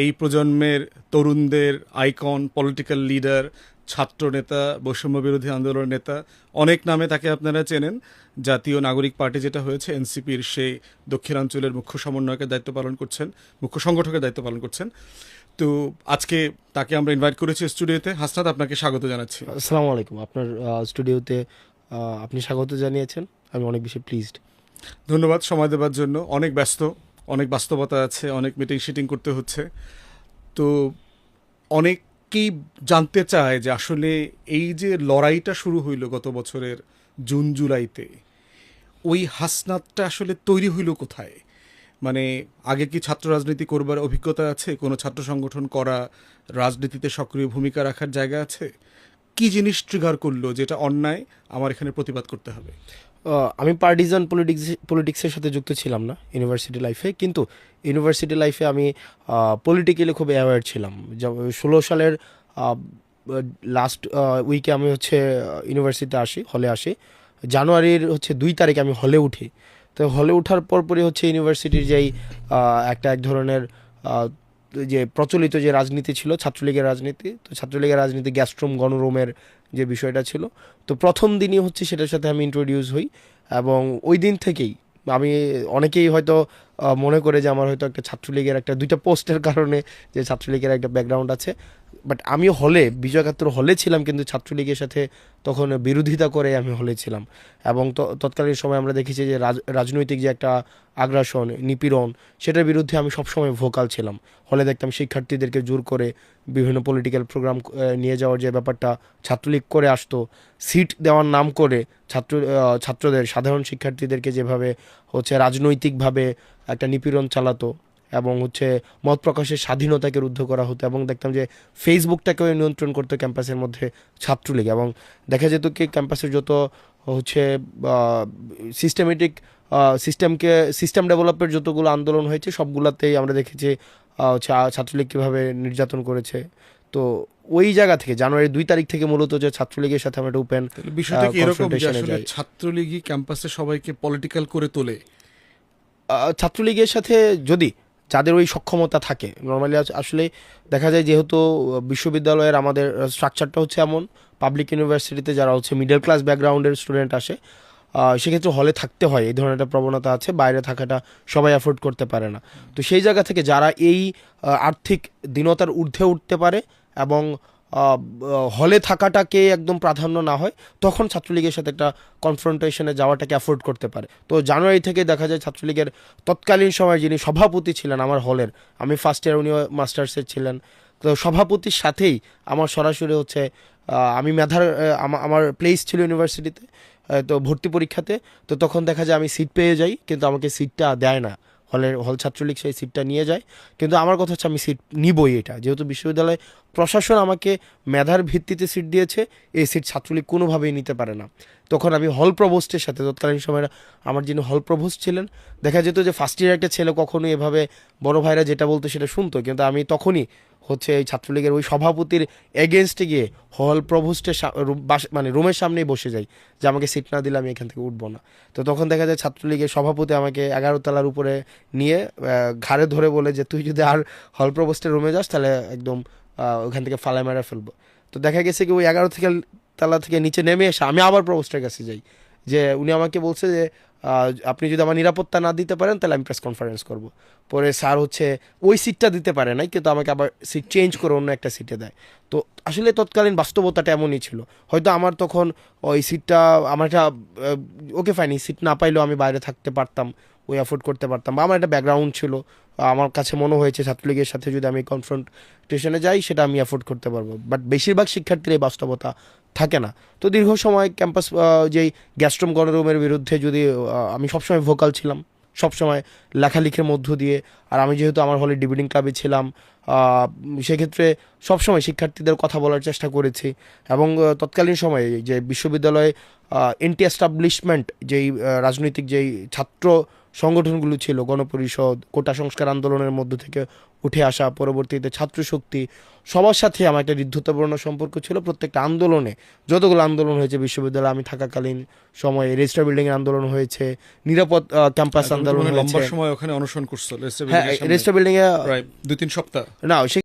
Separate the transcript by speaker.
Speaker 1: এই প্রজন্মের তরুণদের আইকন পলিটিক্যাল লিডার ছাত্র নেতা বৈষম্য বিরোধী আন্দোলনের নেতা অনেক নামে তাকে আপনারা চেনেন। জাতীয় নাগরিক পার্টি যেটা হয়েছে এনসিপির সেই দক্ষিণাঞ্চলের মুখ্য সমন্বয়কের দায়িত্ব পালন করছেন মুখ্য সংগঠকের দায়িত্ব পালন করছেন। তো আজকে তাকে আমরা ইনভাইট করেছি স্টুডিওতে হাসনাত আপনাকে স্বাগত জানাচ্ছি।
Speaker 2: আসসালামু আলাইকুম। আপনার স্টুডিওতে আপনি স্বাগত জানিয়েছেন। আমি অনেক বেশি প্লিজড
Speaker 1: ধন্যবাদ সময় দেওয়ার জন্য। অনেক ব্যস্ত। অনেক বাস্তবতা আছে, অনেক মিটিং শিটিং করতে হচ্ছে। তো অনেকেই জানতে চায় যে আসলে এই যে লড়াইটা শুরু হইল গত বছরের জুন, জুলাইতে, ওই হাসনাতটা আসলে তৈরি হইল কোথায়? মানে আগে কি ছাত্র রাজনীতি করবার অভিজ্ঞতা আছে? কোনো ছাত্র সংগঠন করা রাজনীতিতে সক্রিয় ভূমিকা রাখার জায়গা আছে? কি জিনিস ট্রিগার করল যেটা অন্যায়? আমার এখানে প্রতিবাদ করতে হবে।
Speaker 2: আমি পার্টিজান পলিটিক্স পলিটিক্সের সাথে যুক্ত ছিলাম না ইউনিভার্সিটি লাইফে কিন্তু ইউনিভার্সিটি লাইফে আমি পলিটিক্যালি খুব অ্যাওয়ার ছিলাম। ষোলো সালের লাস্ট উইকে আমি হচ্ছে ইউনিভার্সিটিতে আসি হলে আসি। জানুয়ারির হচ্ছে দুই তারিখে আমি হলে উঠি। তো হলে ওঠার পরপরই হচ্ছে ইউনিভার্সিটির যেই একটা এক ধরনের যে প্রচলিত যে রাজনীতি ছিল, ছাত্রলীগের রাজনীতি, তো ছাত্রলীগের রাজনীতি গ্যাস্ট্রোম গণরোমের যে বিষয়টা ছিল, তো প্রথম দিনই হচ্ছে সেটার সাথে আমি ইন্ট্রোডিউস হই এবং ওই দিন থেকেই আমি অনেকেই হয়তো মনে করে যে আমার হয়তো একটা ছাত্রলীগের একটা, দুইটা পোস্টের কারণে যে ছাত্রলীগের একটা ব্যাকগ্রাউন্ড আছে বাট আমি হলে, বিজয় একাত্তর হলে ছিলাম, কিন্তু ছাত্রলীগের সাথে তখন বিরোধিতা করে আমি হলে ছিলাম। এবং তৎকালীন সময় আমরা দেখেছি যে রাজ- রাজনৈতিক যে একটা আগ্রাসন, নিপীড়ন, সেটার বিরুদ্ধে আমি সবসময় ভোকাল ছিলাম। হলে দেখতাম শিক্ষার্থীদেরকে জোর করে বিভিন্ন পলিটিক্যাল প্রোগ্রাম নিয়ে যাওয়ার যে ব্যাপারটা ছাত্রলীগ করে আসতো সিট দেওয়ার নাম করে ছাত্র ছাত্রদের, সাধারণ শিক্ষার্থীদেরকে যেভাবে হচ্ছে রাজনৈতিকভাবে একটা নিপীড়ন চালাতো এবং হচ্ছে মত প্রকাশের স্বাধীনতাকে রুদ্ধ করা হতো এবং দেখতাম যে ফেসবুকটাকেও নিয়ন্ত্রণ করতো ক্যাম্পাসের মধ্যে ছাত্রলীগ এবং দেখা যেত কি ক্যাম্পাসের যত হচ্ছে সিস্টেমেটিক সিস্টেমকে সিস্টেম ডেভেলপের যতগুলো আন্দোলন হয়েছে সবগুলোতেই আমরা দেখেছি হচ্ছে ছাত্রলীগ কীভাবে নির্যাতন করেছে তো ওই জায়গা থেকে জানুয়ারি দুই তারিখ থেকে মূলত যে ছাত্রলীগের সাথে আমরা একটা ওপেন
Speaker 1: বিষয়টা কি এরকম। ছাত্রলীগই ক্যাম্পাসে সবাইকে পলিটিক্যাল করে তোলে
Speaker 2: ছাত্রলীগের সাথে যদি যাদের ওই সক্ষমতা থাকে। নর্মালি আসলে দেখা যায় যেহেতু বিশ্ববিদ্যালয়ের আমাদের স্ট্রাকচারটা হচ্ছে এমন পাবলিক ইউনিভার্সিটিতে যারা হচ্ছে মিডল ক্লাস ব্যাকগ্রাউন্ডের স্টুডেন্ট আসে সেক্ষেত্রে হলে থাকতে হয়, এই ধরনের একটা প্রবণতা আছে, বাইরে থাকাটা সবাই অ্যাফোর্ড করতে পারে না। তো সেই জায়গা থেকে যারা এই আর্থিক দীনতার ঊর্ধ্বে উঠতে পারে এবং হলে থাকাটাকে একদম প্রাধান্য না হয়, তখন ছাত্রলীগের সাথে একটা কনফ্রন্টেশনে যাওয়াটাকে অ্যাফোর্ড করতে পারে। তো জানুয়ারি থেকে দেখা যায় ছাত্রলীগের তৎকালীন সময় যিনি সভাপতি ছিলেন আমার হলের, আমি ফার্স্ট ইয়ার উনিও মাস্টার্সের ছিলেন, তো সভাপতির সাথেই আমার সরাসরি হচ্ছে আমি মেধার আমার প্লেস ছিল ইউনিভার্সিটিতে তো ভর্তি পরীক্ষাতে, তো তখন দেখা যায় আমি সিট পেয়ে যাই, কিন্তু আমাকে সিটটা দেয় না। হলের হল ছাত্রলীগ সেই সিটটা নিয়ে যায়। কিন্তু আমার কথা হচ্ছে আমি সিট নিবই এটা। যেহেতু বিশ্ববিদ্যালয় প্রশাসন আমাকে মেধার ভিত্তিতে সিট দিয়েছে, এই সিট ছাত্রলীগ কোনোভাবেই নিতে পারে না। তখন আমি হল প্রভোস্টের সাথে, তৎকালীন সময় আমার যিনি হল প্রভোস্ট ছিলেন, দেখা যেত যে ফার্স্ট ইয়ার একটা ছেলে কখনোই এভাবে বড় ভাইরা যেটা বলতো সেটা শুনতো। কিন্তু আমি তখনই হচ্ছে এই ছাত্রলীগের ওই সভাপতির এগেনস্টে গিয়ে হল প্রভোস্টের মানে রুমের সামনেই বসে যাই, যে আমাকে সিট না দিলে আমি এখান থেকে উঠবো না। তো তখন দেখা যায় ছাত্রলীগের সভাপতি আমাকে এগারো তলার উপরে নিয়ে ঘাড়ে ধরে বলে যে, তুই যদি আর হল প্রভোস্টের রুমে যাস, তাহলে একদম ওখান থেকে ফালাই মারা ফেলব। তো দেখা গেছে কি ওই এগারো থেকে তালা থেকে নিচে নেমে এসে আমি আবার প্রভোস্টের কাছে যাই। যে উনি আমাকে বলছে যে আপনি যদি আমার নিরাপত্তা না দিতে পারেন, তাহলে আমি প্রেস কনফারেন্স করব। পরে স্যার হচ্ছে ওই সিটটা দিতে পারে নাই, কিন্তু আমাকে আবার সিট চেঞ্জ করে অন্য একটা সিটে দেয়। তো আসলে তৎকালীন বাস্তবতাটা এমনই ছিল। হয়তো আমার তখন ওই সিটটা আমার একটা ওকে ফাইন সিট না পাইলেও আমি বাইরে থাকতে পারতাম, ওই অ্যাফোর্ড করতে পারতাম। বা আমার একটা ব্যাকগ্রাউন্ড ছিল। আমার কাছে মনে হয়েছে ছাত্রলীগের সাথে যদি আমি কনফ্রন্টেশনে যাই, সেটা আমি অ্যাফোর্ড করতে পারব। বাট বেশিরভাগ শিক্ষার্থীর এই বাস্তবতা থাকে না। তো দীর্ঘ সময় ক্যাম্পাস যেই গ্যাস্ট্রোম গণরুমের বিরুদ্ধে যদি আমি সবসময় ভোকাল ছিলাম, সবসময় লেখালেখির মধ্য দিয়ে, আর আমি যেহেতু আমার হলে ডিবেটিং ক্লাবে ছিলাম সেক্ষেত্রে সবসময় শিক্ষার্থীদের কথা বলার চেষ্টা করেছি এবং তৎকালীন সময়ে যে বিশ্ববিদ্যালয়ে এন্টি এস্টাবলিশমেন্ট যেই রাজনৈতিক যেই ছাত্র সংগঠনগুলো ছিল গণপরিষদ কোটা সংস্কার আন্দোলনের মধ্য থেকে উঠে আসা পরবর্তীতে ছাত্র শক্তি সবার সাথে আমার একটা হৃদ্ধতাপূর্ণ সম্পর্ক ছিল। প্রত্যেকটা আন্দোলনে যতগুলো আন্দোলন হয়েছে বিশ্ববিদ্যালয়ে আমি থাকাকালীন সময়ে রেজিস্টার বিল্ডিং এর আন্দোলন হয়েছে নিরাপদ ক্যাম্পাস আন্দোলন
Speaker 1: লম্বা সময় ওখানে অনশন করছিল রেজিস্টার
Speaker 2: বিল্ডিং এ
Speaker 1: দুই তিন সপ্তাহ।
Speaker 2: না